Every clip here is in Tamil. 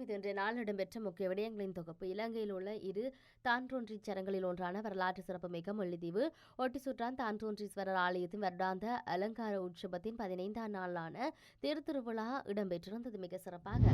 வணக்கம் இது இன்றைய நாள் இடம்பெற்ற முக்கிய விடயங்களின் தொகுப்பு. இலங்கையில் உள்ள இரு தான்றோன்றி சரங்களில் ஒன்றான வரலாற்று சிறப்புமிக்க முள்ளித்தீவு ஒட்டிசுற்றான் தான்றோன்றீஸ்வரர் ஆலயத்தின் வருடாந்த அலங்கார உற்சவத்தின் பதினைந்தாம் நாளான தேர்திருவிழா இடம்பெற்றிருந்தது மிக சிறப்பாக.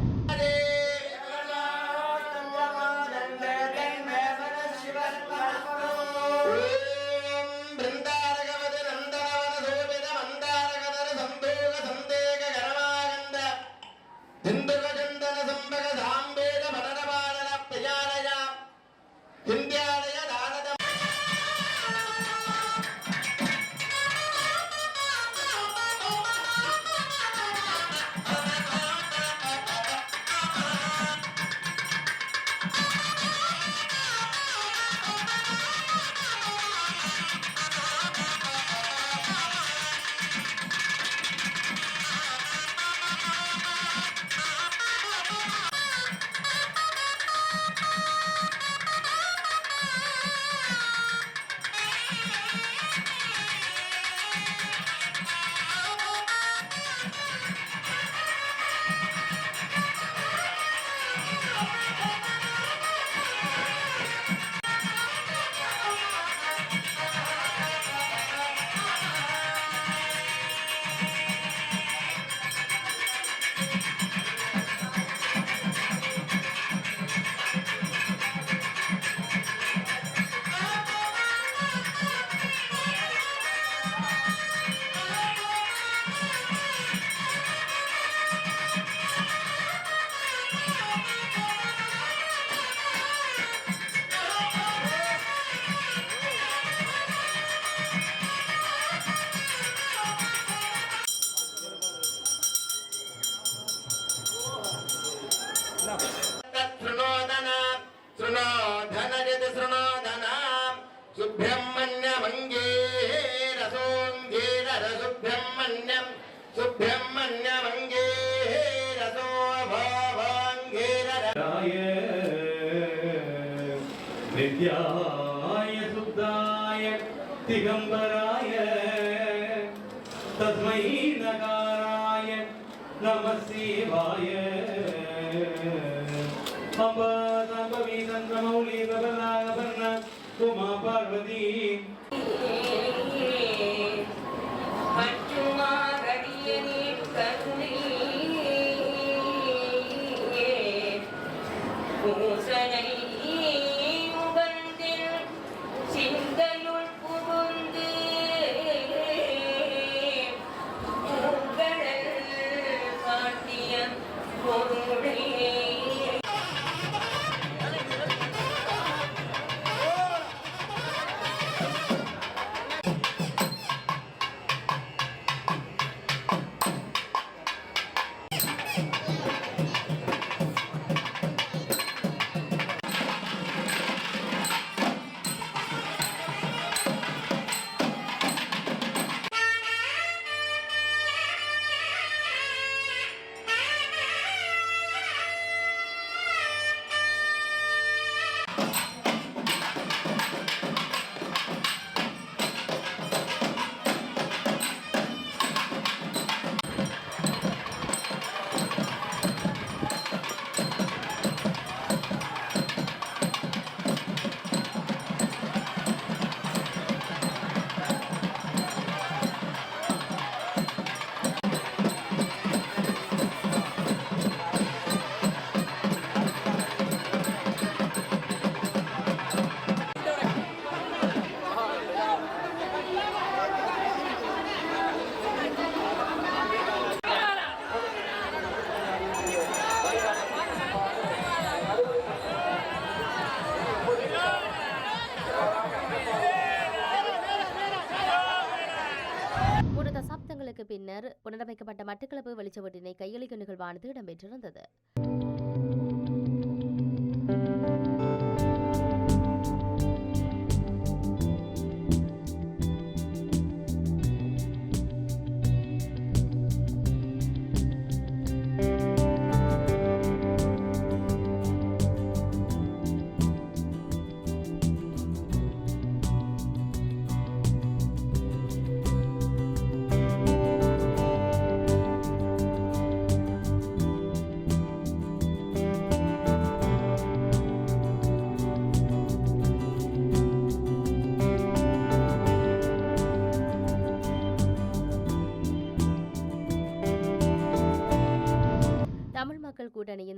தத்மை நகாராய நம சிவாய அம்பாதம்பவி தந்திரமௌலி பகநாகபர்ண உமா பார்வதி அமைக்கப்பட்ட மட்டக்களப்பு வெளிச்சவட்டினை கையளிக்கும் நிகழ்வானது இடம்பெற்றிருந்தது.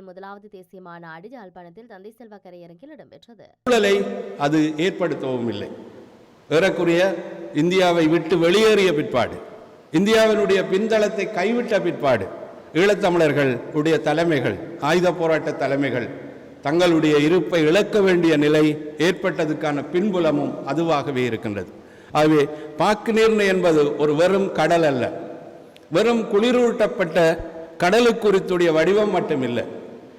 முதலாவது தேசிய மாநாடு யாழ்ப்பாணத்தில் தந்தை செல்வா கரையரங்கில் இடம்பெற்றது. சூழலை அது ஏற்படுத்தவும் இல்லை. ஏறக்குறைய இந்தியாவை விட்டு வெளியேறிய பிற்பாடு இந்தியாவினுடைய பின்தளத்தை கைவிட்ட பிற்பாடு ஈழத்தமிழர்கள் உடைய தலைமைகள் ஆயுத போராட்ட தலைமைகள் தங்களுடைய இருப்பை இழக்க வேண்டிய நிலை ஏற்பட்டதுக்கான பின்புலமும் அதுவாகவே இருக்கின்றது. ஆகவே பாக்கு நீர்ணை என்பது ஒரு வெறும் கடல் அல்ல. வெறும் குளிரூட்டப்பட்ட கடலுக்குறித்துடைய வடிவம் மட்டுமில்லை.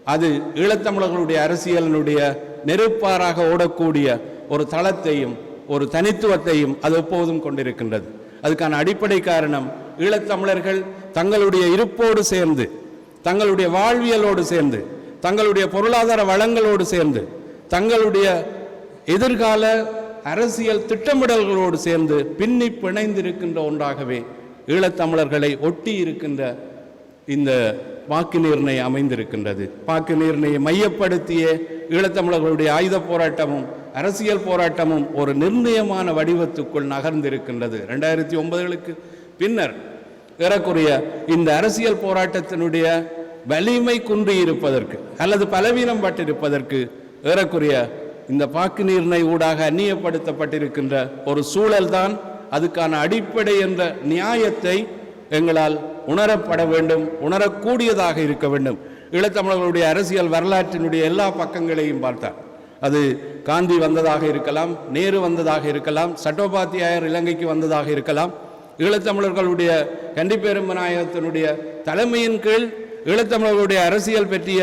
அது ஈழத்தமிழர்களுடைய அரசியலினுடைய நெருப்பாராக ஓடக்கூடிய ஒரு தளத்தையும் ஒரு தனித்துவத்தையும் அது எப்போதும் கொண்டிருக்கின்றது. அதுக்கான அடிப்படை காரணம் ஈழத்தமிழர்கள் தங்களுடைய இருப்போடு சேர்ந்து தங்களுடைய வாழ்வியலோடு சேர்ந்து தங்களுடைய பொருளாதார வளங்களோடு சேர்ந்து தங்களுடைய எதிர்கால அரசியல் திட்டமிடல்களோடு சேர்ந்து பின்னி பிணைந்திருக்கின்ற ஒன்றாகவே ஈழத்தமிழர்களை ஒட்டி இருக்கின்ற இந்த வாக்கு நிர்ணயம் அமைந்திருக்கின்றது. வாக்கு நிர்ணயம் மையப்படுத்திய ஈழத்தமிழர்களுடைய ஆயுத போராட்டமும் அரசியல் போராட்டமும் ஒரு நிர்ணயமான வடிவத்துக்குள் நகர்ந்திருக்கின்றது. ரெண்டாயிரத்தி ஒன்பதுகளுக்கு பின்னர் ஏறக்குறைய இந்த அரசியல் போராட்டத்தினுடைய வலிமை குன்றி இருப்பதற்கு அல்லது பலவீனம் பட்டிருப்பதற்கு ஏறக்குறைய இந்த பாக்கு நீர்ணை ஊடாக அந்நியப்படுத்தப்பட்டிருக்கின்ற ஒரு சூழல்தான் அதுக்கான அடிப்படை என்ற நியாயத்தை எங்களால் உணரப்பட வேண்டும் உணரக்கூடியதாக இருக்க வேண்டும். ஈழத்தமிழர்களுடைய அரசியல் வரலாற்றினுடைய எல்லா பக்கங்களையும் பார்த்தார். அது காந்தி வந்ததாக இருக்கலாம் நேரு வந்ததாக இருக்கலாம் சட்டோபாத்தியாயர் இலங்கைக்கு வந்ததாக இருக்கலாம். ஈழத்தமிழர்களுடைய கண்டிப்பெரும்பநாயகத்தினுடைய தலைமையின் கீழ் ஈழத்தமிழர்களுடைய அரசியல் பற்றிய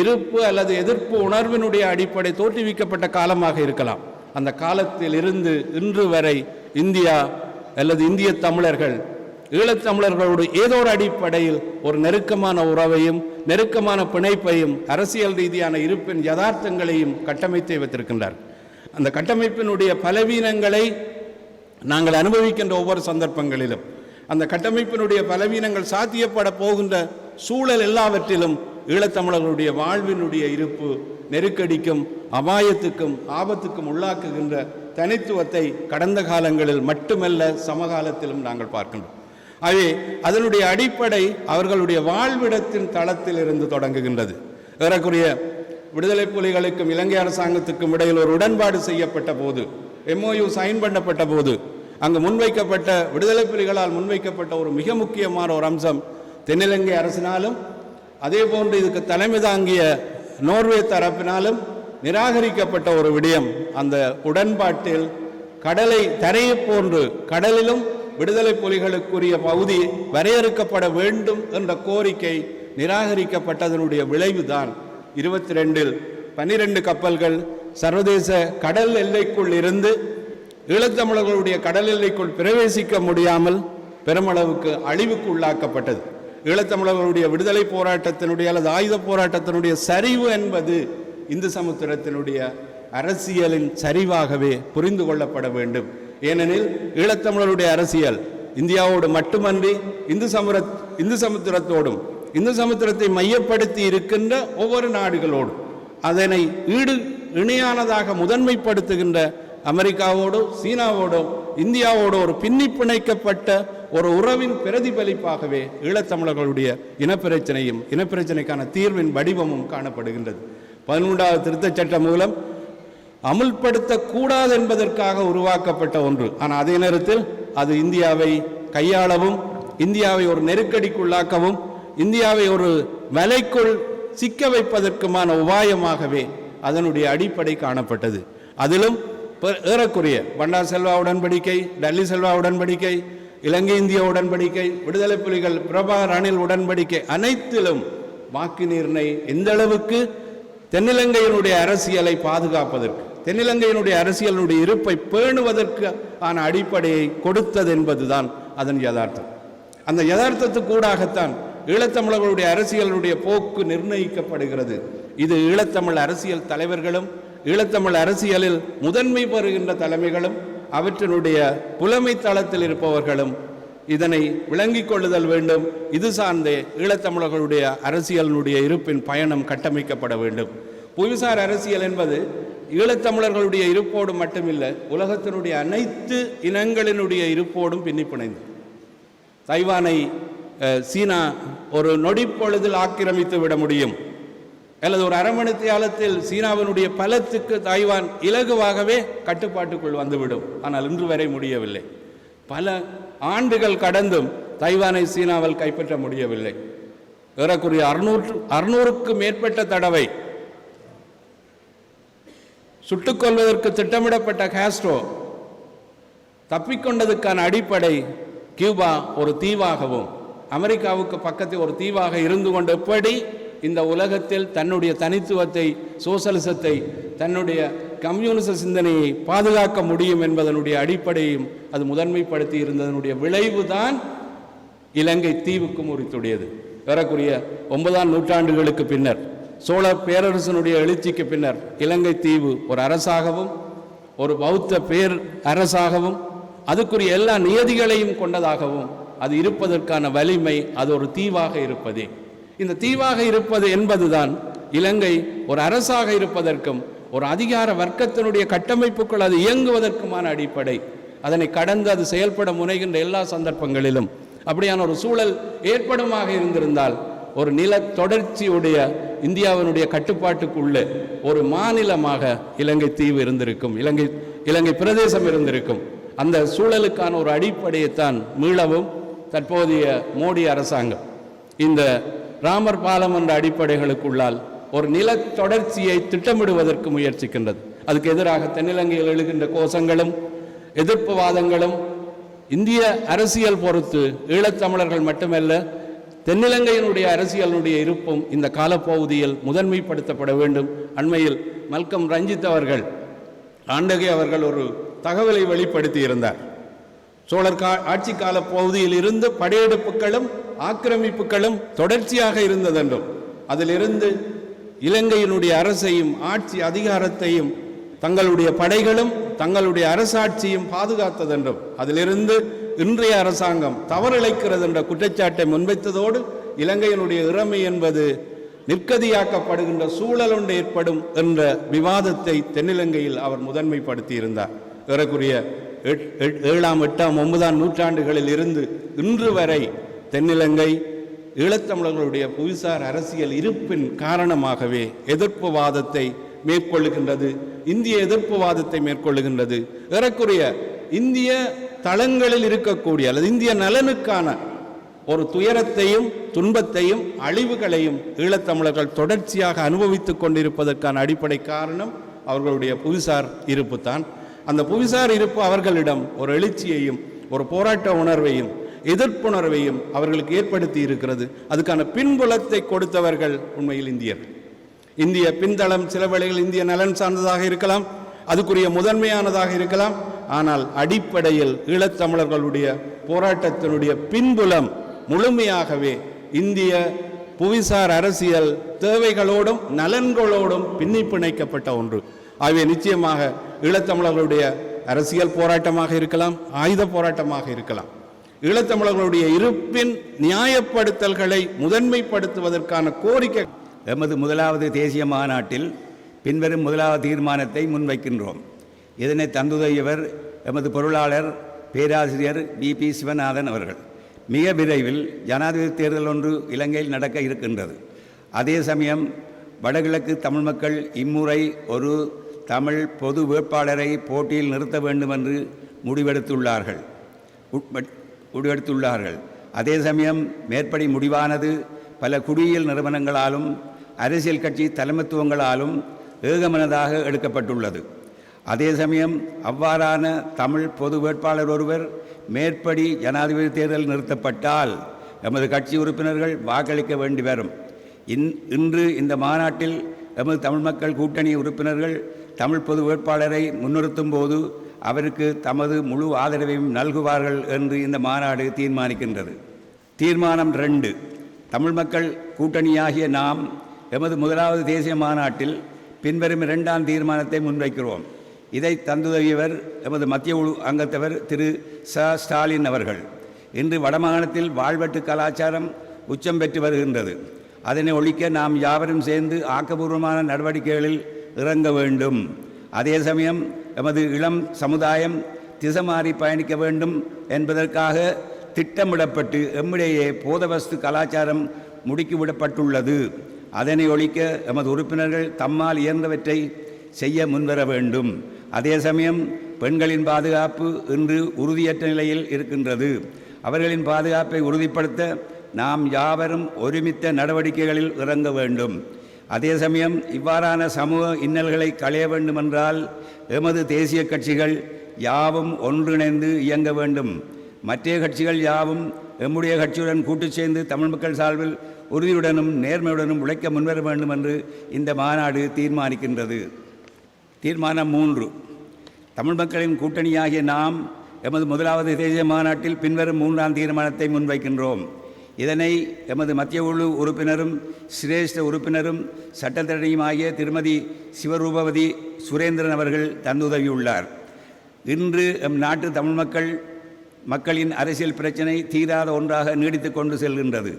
இருப்பு அல்லது எதிர்ப்பு உணர்வினுடைய அடிப்படை தோற்றுவிக்கப்பட்ட காலமாக இருக்கலாம். அந்த காலத்தில் இருந்து இன்று வரை இந்தியா அல்லது இந்திய தமிழர்கள் ஈழத்தமிழர்களோடு ஏதோ ஒரு அடிப்படையில் ஒரு நெருக்கமான உறவையும் நெருக்கமான பிணைப்பையும் அரசியல் ரீதியான இருப்பின் யதார்த்தங்களையும் கட்டமைத்து வைத்திருக்கின்றார். அந்த கட்டமைப்பினுடைய பலவீனங்களை நாங்கள் அனுபவிக்கின்ற ஒவ்வொரு சந்தர்ப்பங்களிலும் அந்த கட்டமைப்பினுடைய பலவீனங்கள் சாத்தியப்பட போகின்ற சூழல் எல்லாவற்றிலும் ஈழத்தமிழர்களுடைய வாழ்வினுடைய இருப்பு நெருக்கடிக்கும் அபாயத்துக்கும் ஆபத்துக்கும் உள்ளாக்குகின்ற தனித்துவத்தை கடந்த காலங்களில் மட்டுமல்ல சமகாலத்திலும் நாங்கள் பார்க்கின்றோம். அவை அதனுடைய அடிப்படை அவர்களுடைய வாழ்விடத்தின் தளத்தில் இருந்து தொடங்குகின்றது. ஏறக்குரிய விடுதலை புலிகளுக்கும் இலங்கை அரசாங்கத்துக்கும் இடையில் ஒரு உடன்பாடு செய்யப்பட்ட போது எம்ஓயு சைன் பண்ணப்பட்ட போது அங்கு முன்வைக்கப்பட்ட விடுதலை புலிகளால் முன்வைக்கப்பட்ட ஒரு மிக முக்கியமான ஒரு அம்சம் தென்னிலங்கை அரசினாலும் அதே போன்று இதுக்கு தலைமை தாங்கிய நோர்வே தரப்பினாலும் நிராகரிக்கப்பட்ட ஒரு விடயம் அந்த உடன்பாட்டில் கடலை தரையை போன்று கடலிலும் விடுதலை புலிகளுக்குரிய பகுதி வரையறுக்கப்பட வேண்டும் என்ற கோரிக்கை நிராகரிக்கப்பட்டதனுடைய விளைவுதான் இருபத்தி ரெண்டில் பன்னிரண்டு கப்பல்கள் சர்வதேச கடல் எல்லைக்குள் இருந்து ஈழத்தமிழர்களுடைய கடல் எல்லைக்குள் பிரவேசிக்க முடியாமல் பெருமளவுக்கு அழிவுக்கு உள்ளாக்கப்பட்டது. ஈழத்தமிழர்களுடைய விடுதலை போராட்டத்தினுடைய அல்லது ஆயுத போராட்டத்தினுடைய சரிவு என்பது இந்து சமுத்திரத்தினுடைய அரசியலின் சரிவாகவே புரிந்து கொள்ளப்பட வேண்டும். ஏனெனில் ஈழத்தமிழருடைய அரசியல் இந்தியாவோடு மட்டுமன்றி இந்து சமுர இந்து சமுத்திரத்தோடும் இந்து சமுத்திரத்தை மையப்படுத்தி இருக்கின்ற ஒவ்வொரு நாடுகளோடும் அதனை ஈடு இணையானதாக முதன்மைப்படுத்துகின்ற அமெரிக்காவோடோ சீனாவோடோ இந்தியாவோட ஒரு பின்னி பிணைக்கப்பட்ட ஒரு உறவின் பிரதிபலிப்பாகவே ஈழத்தமிழர்களுடைய இனப்பிரச்சனையும் இனப்பிரச்சனைக்கான தீர்வின் வடிவமும் காணப்படுகின்றது. பதினொன்றாவது திருத்தச் சட்டம் மூலம் அமுல்படுத்தக்கூடாது என்பதற்காக உருவாக்கப்பட்ட ஒன்று. ஆனால் அதே நேரத்தில் அது இந்தியாவை கையாளவும் இந்தியாவை ஒரு நெருக்கடிக்குள்ளாக்கவும் இந்தியாவை ஒரு வலைக்குள் சிக்க வைப்பதற்குமான உபாயமாகவே அதனுடைய அடிப்படை காணப்பட்டது. அதிலும் ஏறக்குறைய பண்டார் செல்வா உடன்படிக்கை டல்லி செல்வா உடன்படிக்கை இலங்கை இந்திய உடன்படிக்கை விடுதலை புலிகள் பிரபா அணில் உடன்படிக்கை அனைத்திலும் வாக்கு நீர்ணை எந்த அளவுக்கு தென்னிலங்கையினுடைய அரசியலை பாதுகாப்பதற்கு தென்னிலங்கையினுடைய அரசியலினுடைய இருப்பை பேணுவதற்கு ஆன அடிப்படையை கொடுத்தது என்பதுதான் அதன் யதார்த்தம். அந்த யதார்த்தத்துக்கூடாகத்தான் ஈழத்தமிழர்களுடைய அரசியலுடைய போக்கு நிர்ணயிக்கப்படுகிறது. இது ஈழத்தமிழ் அரசியல் தலைவர்களும் ஈழத்தமிழ் அரசியலில் முதன்மை பெறுகின்ற தலைமைகளும் அவற்றினுடைய புலமை தளத்தில் இருப்பவர்களும் இதனை விளங்கிக் கொள்ளுதல் வேண்டும். இது சார்ந்தே ஈழத்தமிழர்களுடைய அரசியலினுடைய இருப்பின் பயணம் கட்டமைக்கப்பட வேண்டும். புவிசார் அரசியல் என்பது ஈழத்தமிழர்களுடைய இருப்போடு மட்டுமில்லை உலகத்தினுடைய அனைத்து இனங்களினுடைய இருப்போடும் பின்னி பிணைந்து தைவானை சீனா ஒரு நொடிப்பொழுதில் ஆக்கிரமித்து விட முடியும். அல்லது ஒரு அரை காலத்தில் சீனாவினுடைய பலத்துக்கு தாய்வான் இலகுவாகவே கட்டுப்பாட்டுக்குள் வந்துவிடும். ஆனால் இன்று வரை முடியவில்லை. பல ஆண்டுகள் கடந்தும் தைவானை சீனாவால் கைப்பற்ற முடியவில்லை. ஏறக்குறைய அறுநூற்று அறுநூறுக்கு மேற்பட்ட தடவை சுட்டுக்கொள்வதற்கு திட்டமிடப்பட்ட காஸ்ட்ரோ தப்பிக்கொண்டதுக்கான அடிப்படை கியூபா ஒரு தீவாகவும் அமெரிக்காவுக்கு பக்கத்தில் ஒரு தீவாக இருந்து கொண்டு எப்படி இந்த உலகத்தில் தன்னுடைய தனித்துவத்தை சோசலிசத்தை தன்னுடைய கம்யூனிச சிந்தனையை பாதுகாக்க முடியும் என்பதனுடைய அடிப்படையும் அது முதன்மைப்படுத்தி இருந்ததனுடைய விளைவுதான் இலங்கை தீவுக்கும் உரித்துடையது ஏறக்குறைய ஒன்பதாம் நூற்றாண்டுகளுக்கு பின்னர். சோழ பேரரசனுடைய எழுச்சிக்கு பின்னர் இலங்கை தீவு ஒரு அரசாகவும் ஒரு பௌத்த பேர் அரசாகவும் அதுக்குரிய எல்லா நியதிகளையும் கொண்டதாகவும் அது இருப்பதற்கான வலிமை அது ஒரு தீவாக இருப்பதே. இந்த தீவாக இருப்பது என்பதுதான் இலங்கை ஒரு அரசாக இருப்பதற்கும் ஒரு அதிகார வர்க்கத்தினுடைய கட்டமைப்புக்குள் அது இயங்குவதற்குமான அடிப்படை. அதனை கடந்து அது செயல்பட முனைகின்ற எல்லா சந்தர்ப்பங்களிலும். அப்படியான ஒரு சூழல் ஏற்படுமாக இருந்திருந்தால் ஒரு நில தொடர்ச்சியுடைய இந்தியாவினுடைய கட்டுப்பாட்டுக்குள்ளே ஒரு மாநிலமாக இலங்கை தீவு இருந்திருக்கும் இலங்கை இலங்கை பிரதேசம் இருந்திருக்கும். அந்த சூழலுக்கான ஒரு அடிப்படையைத்தான் மீளவும் தற்போதைய மோடி அரசாங்கம். இந்த ராமர் பாலம் என்ற அடிப்படைகளுக்குள்ளால் ஒரு நில தொடர்ச்சியை திட்டமிடுவதற்கு முயற்சிக்கின்றது. அதுக்கு எதிராக தென்னிலங்கையில் எழுகின்ற கோஷங்களும் எதிர்ப்பு வாதங்களும் இந்திய அரசியல் பொறுத்து ஈழத்தமிழர்கள் மட்டுமல்ல தென்னிலங்கையினுடைய அரசியலினுடைய இருப்பும் இந்த காலப்பகுதியில் முதன்மைப்படுத்தப்பட வேண்டும். அண்மையில் மல்கம் ரஞ்சித் அவர்கள் ஆண்டகை அவர்கள் ஒரு தகவலை வெளிப்படுத்தி இருந்தார் சோழர் கா ஆட்சி கால பகுதியில் இருந்து படையெடுப்புகளும் ஆக்கிரமிப்புகளும் தொடர்ச்சியாக இருந்ததென்றும் அதிலிருந்து இலங்கையினுடைய அரசையும் ஆட்சி அதிகாரத்தையும் தங்களுடைய படைகளும் தங்களுடைய அரசாட்சியும் பாதுகாத்ததென்றும் அதிலிருந்து இன்றைய அரசாங்கம் தவறிழைக்கிறது என்ற குற்றச்சாட்டை முன்வைத்ததோடு இலங்கையினுடைய இறமை என்பது நிற்கதியாக்கப்படுகின்ற சூழல் ஒன்று ஏற்படும் என்ற விவாதத்தை தென்னிலங்கையில் அவர் முதன்மைப்படுத்தியிருந்தார். ஏறக்குரிய எட்- எட்- ஏழாம் எட்டாம் ஒன்பதாம் நூற்றாண்டுகளில் இருந்து இன்று வரை தென்னிலங்கை ஈழத்தமிழர்களுடைய புவிசார் அரசியல் இருப்பின் காரணமாகவே எதிர்ப்பு வாதத்தை மேற்கொள்ளுகின்றது இந்திய எதிர்ப்பு வாதத்தை மேற்கொள்ளுகின்றது. ஏறக்குறைய இந்திய தளங்களில் இருக்கக்கூடிய அல்லது இந்திய நலனுக்கான ஒரு துயரத்தையும் துன்பத்தையும் அழிவுகளையும் ஈழத்தமிழர்கள் தொடர்ச்சியாக அனுபவித்துக் கொண்டிருப்பதற்கான அடிப்படை காரணம் அவர்களுடைய புவிசார் இருப்பு தான் அந்த புவிசார் இருப்பு அவர்களிடம் ஒரு எழுச்சியையும் ஒரு போராட்ட உணர்வையும் எதிர்ப்புணர்வையும் அவர்களுக்கு ஏற்படுத்தி இருக்கிறது. அதுக்கான பின்புலத்தை கொடுத்தவர்கள் உண்மையில் இந்தியர்கள் இந்திய பின்தளம் சில வேளைகள் இந்திய நலன் சார்ந்ததாக இருக்கலாம் அதுக்குரிய முதன்மையானதாக இருக்கலாம் ஆனால் அடிப்படையில் ஈழத்தமிழர்களுடைய போராட்டத்தினுடைய பின்புலம் முழுமையாகவே இந்திய புவிசார் அரசியல் தேவைகளோடும் நலன்களோடும் பின்னி பிணைக்கப்பட்ட ஒன்று. ஆகவே நிச்சயமாக ஈழத்தமிழர்களுடைய அரசியல் போராட்டமாக இருக்கலாம் ஆயுத போராட்டமாக இருக்கலாம். ஈழத்தமிழர்களுடைய இருப்பின் நியாயப்படுத்தல்களை முதன்மைப்படுத்துவதற்கான கோரிக்கை எமது முதலாவது தேசிய மாநாட்டில் பின்வரும் முதலாவது தீர்மானத்தை முன்வைக்கின்றோம். இதனை தந்துதையவர் எமது பொருளாளர் பேராசிரியர் பி பி. சிவநாதன் அவர்கள். மிக விரைவில் ஜனாதிபதி தேர்தல் ஒன்று இலங்கையில் நடக்க இருக்கின்றது. அதே சமயம் வடகிழக்கு தமிழ் மக்கள் இம்முறை ஒரு தமிழ் பொது வேட்பாளரை போட்டியில் நிறுத்த வேண்டும் என்று முடிவெடுத்துள்ளார்கள் முடிவெடுத்துள்ளார்கள். அதே சமயம் மேற்படி முடிவானது பல குடியியல் நிறுவனங்களாலும் அரசியல் கட்சி தலைமைத்துவங்களாலும் ஏகமனதாக எடுக்கப்பட்டுள்ளது. அதே சமயம் அவ்வாறான தமிழ் பொது வேட்பாளர் ஒருவர் மேற்படி ஜனாதிபதி தேர்தல் நிறுத்தப்பட்டால் எமது கட்சி உறுப்பினர்கள் வாக்களிக்க வேண்டி வரும். இன் இன்று இந்த மாநாட்டில் எமது தமிழ் மக்கள் கூட்டணி உறுப்பினர்கள் தமிழ் பொது வேட்பாளரை முன்னிறுத்தும் போது அவருக்கு தமது முழு ஆதரவையும் நல்குவார்கள் என்று இந்த மாநாடு தீர்மானிக்கின்றது. தீர்மானம் ரெண்டு. தமிழ் மக்கள் கூட்டணியாகிய நாம் எமது முதலாவது தேசிய மாநாட்டில் பின்வரும் இரண்டாம் தீர்மானத்தை முன்வைக்கிறோம். இதை தந்துதவியவர் எமது மத்திய குழு அங்கத்தவர் திரு ச. ஸ்டாலின் அவர்கள். இன்று வடமாகாணத்தில் வாழ்வெட்டு கலாச்சாரம் உச்சம் பெற்று வருகின்றது. அதனை ஒழிக்க நாம் யாவரும் சேர்ந்து ஆக்கபூர்வமான நடவடிக்கைகளில் இறங்க வேண்டும். அதே சமயம் எமது இளம் சமுதாயம் திசமாறி பயணிக்க வேண்டும் என்பதற்காக திட்டமிடப்பட்டு எம்மிடையே போதவஸ்து கலாச்சாரம் முடுக்கிவிடப்பட்டுள்ளது அதனை ஒழிக்க எமது உறுப்பினர்கள் தம்மால் இயன்றவற்றை செய்ய முன்வர வேண்டும். அதே சமயம் பெண்களின் பாதுகாப்பு இன்று உறுதியற்ற நிலையில் இருக்கின்றது. அவர்களின் பாதுகாப்பை உறுதிப்படுத்த நாம் யாவரும் ஒருமித்த நடவடிக்கைகளில் இறங்க வேண்டும். அதே சமயம் இவ்வாறான சமூக இன்னல்களை களைய வேண்டுமென்றால் எமது தேசிய கட்சிகள் யாவும் ஒன்றிணைந்து இயங்க வேண்டும். மற்ற கட்சிகள் யாவும் எம்முடைய கட்சியுடன் கூட்டு சேர்ந்து தமிழ் மக்கள் சார்பில் உறுதியுடனும் நேர்மையுடனும் உழைக்க முன்வர வேண்டும் என்று இந்த மாநாடு தீர்மானிக்கின்றது. தீர்மானம் மூன்று. தமிழ் மக்களின் கூட்டணியாகிய நாம் எமது முதலாவது தேசிய மாநாட்டில் பின்வரும் மூன்றாம் தீர்மானத்தை முன்வைக்கின்றோம். இதனை எமது மத்திய குழு உறுப்பினரும் சிரேஷ்ட உறுப்பினரும் சட்டத்தரணியுமாகிய திருமதி சிவரூபவதி சுரேந்திரன் அவர்கள் தந்துதவியுள்ளார். இன்று எம் நாட்டு தமிழ் மக்கள் மக்களின் அரசியல் பிரச்சினை தீராத ஒன்றாக நீடித்து கொண்டு செல்கின்றது.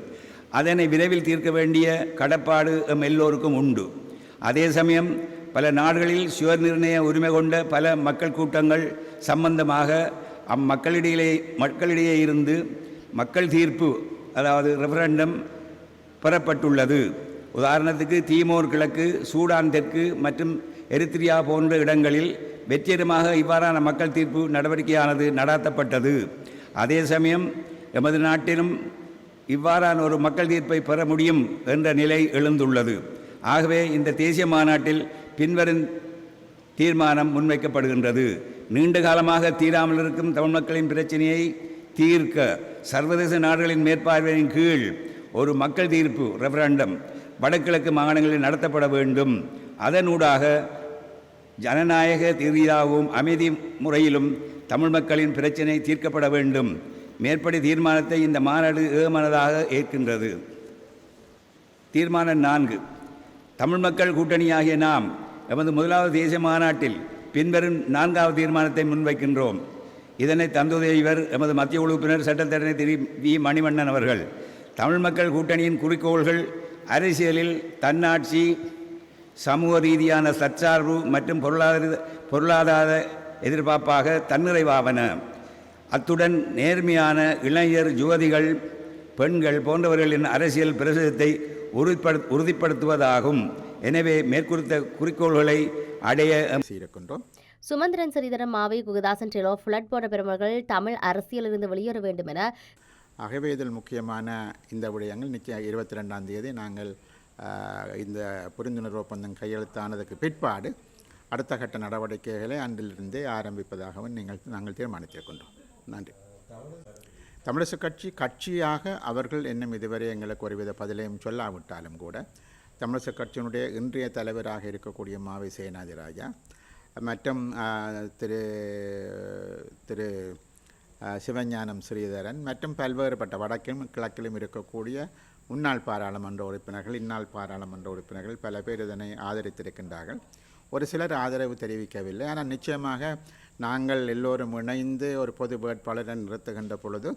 அதனை விரைவில் தீர்க்க வேண்டிய கடப்பாடு எம் எல்லோருக்கும் உண்டு. அதே சமயம் பல நாடுகளில் சுயநிர்ணய உரிமை கொண்ட பல மக்கள் கூட்டங்கள் சம்பந்தமாக அம்மக்களிடையிலே மக்களிடையே இருந்து மக்கள் தீர்ப்பு அதாவது ரெஃபரண்டம் பெறப்பட்டுள்ளது. உதாரணத்துக்கு தீமோர் கிழக்கு சூடான் தெற்கு மற்றும் எரித்திரியா போன்ற இடங்களில் வெற்றிகரமாக இவ்வாறான மக்கள் தீர்ப்பு நடவடிக்கையானது நடாத்தப்பட்டது. அதே சமயம் எமது நாட்டிலும் இவ்வாறான ஒரு மக்கள் தீர்ப்பை பெற முடியும் என்ற நிலை எழுந்துள்ளது. ஆகவே இந்த தேசிய மாநாட்டில் பின்வரும் தீர்மானம் முன்வைக்கப்படுகின்றது. நீண்ட காலமாக தீராமல் இருக்கும் தமிழ் மக்களின் பிரச்சனையை தீர்க்க சர்வதேச நாடுகளின் மேற்பார்வையின் கீழ் ஒரு மக்கள் தீர்ப்பு ரெஃபரண்டம் வடகிழக்கு மாகாணங்களில் நடத்தப்பட வேண்டும். அதனூடாக ஜனநாயக ரீதியாகவும் அமைதி முறையிலும் தமிழ் மக்களின் பிரச்சினை தீர்க்கப்பட வேண்டும். மேற்படி தீர்மானத்தை இந்த மாநாடு ஏகமனதாக ஏற்கின்றது. தீர்மானம் நான்கு. தமிழ் மக்கள் கூட்டணியாகிய நாம் எமது முதலாவது தேசிய மாநாட்டில் பின்வரும் நான்காவது தீர்மானத்தை முன்வைக்கின்றோம். இதனை தந்துதவிவர் எமது மத்திய உறுப்பினர் சட்டத்தரணி திரு வி மணிவண்ணன் அவர்கள். தமிழ் மக்கள் கூட்டணியின் குறிக்கோள்கள் அரசியலில் தன்னாட்சி சமூக ரீதியான சச்சார்பு மற்றும் பொருளாதார பொருளாதார எதிர்பார்ப்பாக தன்னிறைவாவன. அத்துடன் நேர்மையான இளைஞர் யுவதிகள் பெண்கள் போன்றவர்களின் அரசியல் பிரசுரத்தை உறுதிப்படு உறுதிப்படுத்துவதாகும். எனவே மேற்குறித்த குறிக்கோள்களை அடைய செய்திருக்கின்றோம் சுமந்திரன் சிறிதரன் மாவை குகதாசன் டெலோ ஃப்ளட் போன்ற பெருமர்கள் தமிழ் அரசியலிருந்து வெளியேற வேண்டும் என ஆகவே இதில் முக்கியமான இந்த விடயங்கள் நிச்சயம் இருபத்தி ரெண்டாம் தேதி நாங்கள் இந்த புரிந்துணர்வு ஒப்பந்தம் கையெழுத்தானதுக்கு பிற்பாடு அடுத்த கட்ட நடவடிக்கைகளை அன்றிலிருந்தே ஆரம்பிப்பதாகவும் நீங்கள் நாங்கள் தீர்மானித்திருக்கின்றோம் நன்றி. தமிழிசை கட்சி கட்சியாக அவர்கள் இன்னும் இதுவரை எங்களுக்கு ஒருவித பதிலையும் சொல்லாவிட்டாலும் கூட தமிழிசை கட்சியினுடைய இன்றைய தலைவராக இருக்கக்கூடிய மாவை சேனாதிராஜா மற்றும் திரு திரு சிவஞானம் ஸ்ரீதரன் மற்றும் பல்வேறுபட்ட வடக்கிலும் கிழக்கிலும் இருக்கக்கூடிய முன்னாள் பாராளுமன்ற உறுப்பினர்கள் இந்நாள் பாராளுமன்ற உறுப்பினர்கள் பல பேர் இதனை ஆதரித்திருக்கின்றார்கள். ஒரு சிலர் ஆதரவு தெரிவிக்கவில்லை. ஆனால் நிச்சயமாக நாங்கள் எல்லோரும் இணைந்து ஒரு பொது வேட்பாளரை நிறுத்துகின்ற பொழுது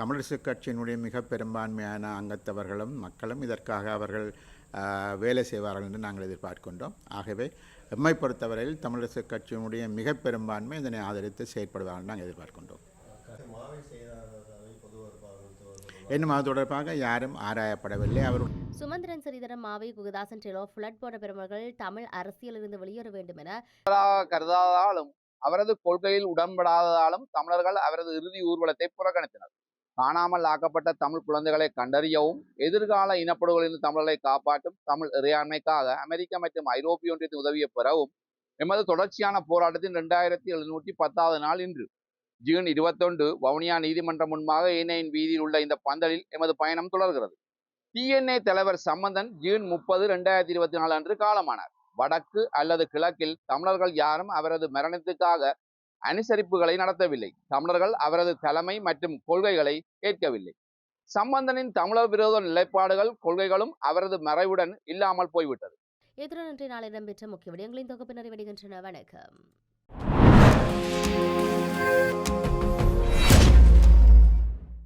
தமிழிசை கட்சியினுடைய மிக பெரும்பான்மையான அங்கத்தவர்களும் மக்களும் இதற்காக அவர்கள் வேலை செய்வார்கள் என்று நாங்கள் எதிர்பார்க்கின்றோம். ஆகவே எம்மை பொறுத்தவரையில் தமிழிசை கட்சியினுடைய மிக பெரும்பான்மை இதனை ஆதரித்து செயற்படுவார்கள் நாங்கள் எதிர்பார்க்கின்றோம். இன்னும் அது தொடர்பாக யாரும் ஆராயப்படவில்லை. அவர் சுமந்திரன் சிறிதரன் மாவை குகதாசன் டெலோ ஃப்ளட் போன்ற பெருமர்கள் தமிழ் அரசியலிருந்து வெளியேற வேண்டும் என கருதாதாலும் அவரது கொள்கையில் உடன்படாததாலும் தமிழர்கள் அவரது இறுதி ஊர்வலத்தை புறக்கணித்தனர். காணாமல் ஆக்கப்பட்ட தமிழ் குழந்தைகளை கண்டறியவும் எதிர்கால இனப்படுகொலிருந்து தமிழர்களை காப்பாற்றும் தமிழ் இறையாண்மைக்காக அமெரிக்கா மற்றும் ஐரோப்பிய ஒன்றியத்தின் உதவியை பெறவும் எமது தொடர்ச்சியான போராட்டத்தின் இரண்டாயிரத்தி எழுநூற்றி பத்தாவது நாள் இன்று ஜூன் இருபத்தொன்று வவுனியா நீதிமன்றம் முன்பாக ஏனையின் வீதியில் உள்ள இந்த பந்தலில் எமது பயணம் தொடர்கிறது. டிஎன்ஏ தலைவர் சம்பந்தன் ஜூன் முப்பது ரெண்டாயிரத்தி இருபத்தி நாலு அன்று காலமானார். வடக்கு அல்லது கிழக்கில் தமிழர்கள் யாரும் அவரது மரணத்துக்காக அனுசரிப்புகளை நடத்தவில்லை. தமிழர்கள் அவரது தலைமை மற்றும் கொள்கைகளை ஏற்கவில்லை சம்பந்தனின் தமிழர் விரோத நிலைப்பாடுகள் கொள்கைகளும் அவரது மறைவுடன் இல்லாமல் போய்விட்டது. இத்துடன் இன்றைய நாள் இடம்பெற்ற முக்கிய விடயங்களின் தொகுப்பு நிறைவடைகின்றன வணக்கம்.